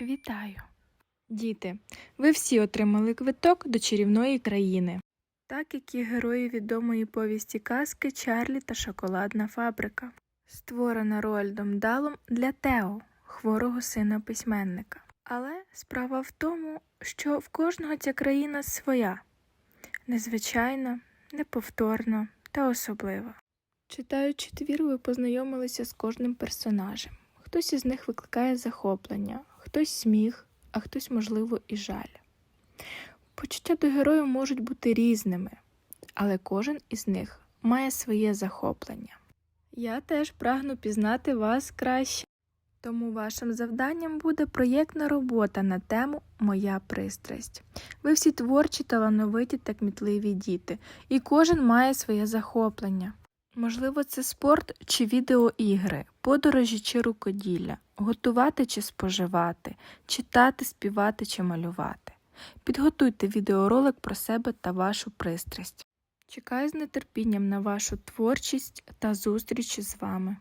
Вітаю! Діти, ви всі отримали квиток до чарівної країни. Так як і герої відомої повісті казки Чарлі та Шоколадна фабрика, створена Роальдом Далом для Тео, хворого сина письменника. Але справа в тому, що в кожного ця країна своя, незвичайна, неповторна та особлива. Читаючи твір, ви познайомилися з кожним персонажем. Хтось із них викликає захоплення, хтось сміх, а хтось, можливо, і жаль. Почуття до героїв можуть бути різними, але кожен із них має своє захоплення. Я теж прагну пізнати вас краще, тому вашим завданням буде проєктна робота на тему Моя пристрасть. Ви всі творчі, талановиті та кмітливі діти, і кожен має своє захоплення. Можливо, це спорт чи відеоігри, подорожі чи рукоділля, готувати чи споживати, читати, співати чи малювати. Підготуйте відеоролик про себе та вашу пристрасть. Чекаю з нетерпінням на вашу творчість та зустріч з вами.